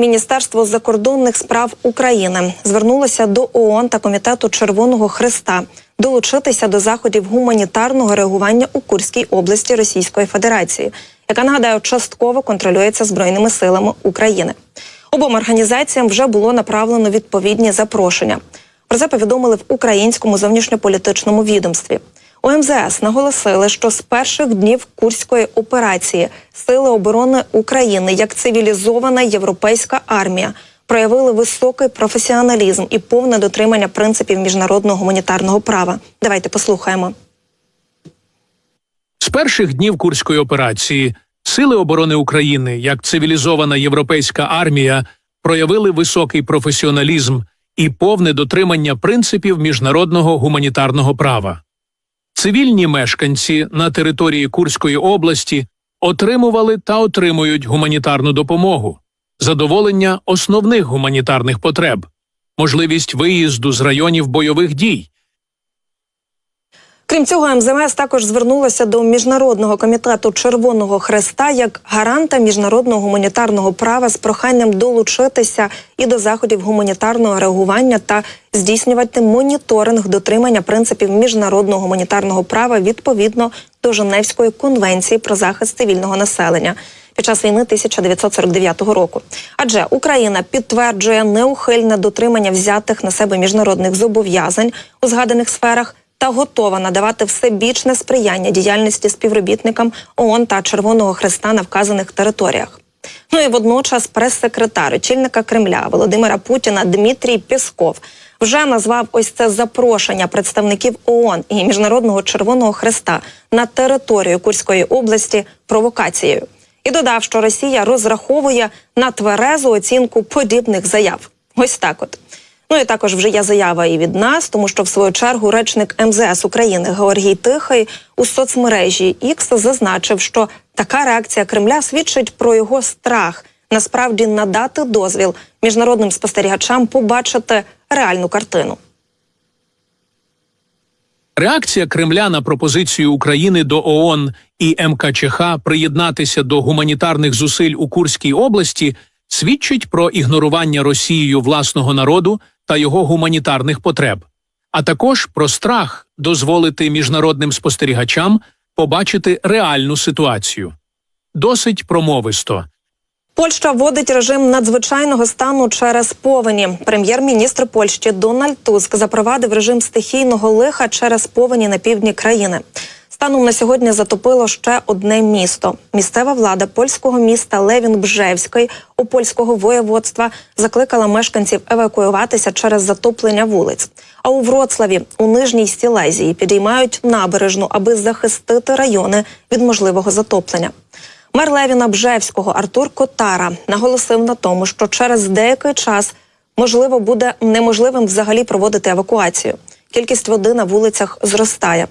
Міністерство закордонних справ України звернулося до ООН та комітету Червоного Христа долучитися до заходів гуманітарного реагування у Курській області Російської Федерації, яка нагадаю частково контролюється збройними силами України. Обом організаціям вже було направлено відповідні запрошення. Про це повідомили в українському зовнішньополітичному відомстві. У МЗС наголосили, що з перших днів курської операції Сили оборони України як цивілізована європейська армія проявили високий професіоналізм і повне дотримання принципів міжнародного гуманітарного права. Давайте послухаємо. З перших днів курської операції Сили оборони України, як цивілізована європейська армія, проявили високий професіоналізм і повне дотримання принципів міжнародного гуманітарного права. Цивільні мешканці на території Курської області отримували та отримують гуманітарну допомогу, задоволення основних гуманітарних потреб, можливість виїзду з районів бойових дій, Крім цього, МЗМС також звернулося до міжнародного комітету Червоного Хреста як гаранта міжнародного гуманітарного права з проханням долучитися і до заходів гуманітарного реагування та здійснювати моніторинг дотримання принципів міжнародного гуманітарного права відповідно до Женевської конвенції про захист цивільного населення. Під час війни 1949 року, адже Україна підтверджує неухильне дотримання взятих на себе міжнародних зобов'язань у згаданих сферах та готова надавати всебічне сприяння діяльності співробітникам ООН та Червоного Хреста на вказаних територіях. Ну і водночас прес-секретар очільника Кремля Володимира Путіна Дмитрій Пісков вже назвав ось це запрошення представників ООН і Міжнародного Червоного Хреста на територію Курської області провокацією і додав, що Росія розраховує на тверезу оцінку подібних заяв. Ось так от. Ну і також вже є заява і від нас, тому що в свою чергу речник МЗС України Георгій Тихий у соцмережі X зазначив, що така реакція Кремля свідчить про його страх насправді надати дозвіл міжнародним спостерігачам побачити реальну картину. Реакція Кремля на пропозицію України до ООН і МКЧХ приєднатися до гуманітарних зусиль у Курській області свідчить про ігнорування Росією власного народу та його гуманітарних потреб, а також про страх дозволити міжнародним спостерігачам побачити реальну ситуацію. Досить промовисто. Польща вводить режим надзвичайного стану через повені. Прем'єр-міністр Польщі Дональд Туск запровадив режим стихійного лиха через повені на півдні країни. Станом на сьогодні затопило ще одне місто. Місцева влада польського міста Левін-Бжевський у польського воєводства закликала мешканців евакуюватися через затоплення вулиць. А у Вроцлаві у нижній Сілезії підіймають набережну, аби захистити райони від можливого затоплення. Мер Левіна Бжевського Артур Котара наголосив на тому, що через деякий час можливо буде неможливим взагалі проводити евакуацію. Кількість води на вулицях зростає.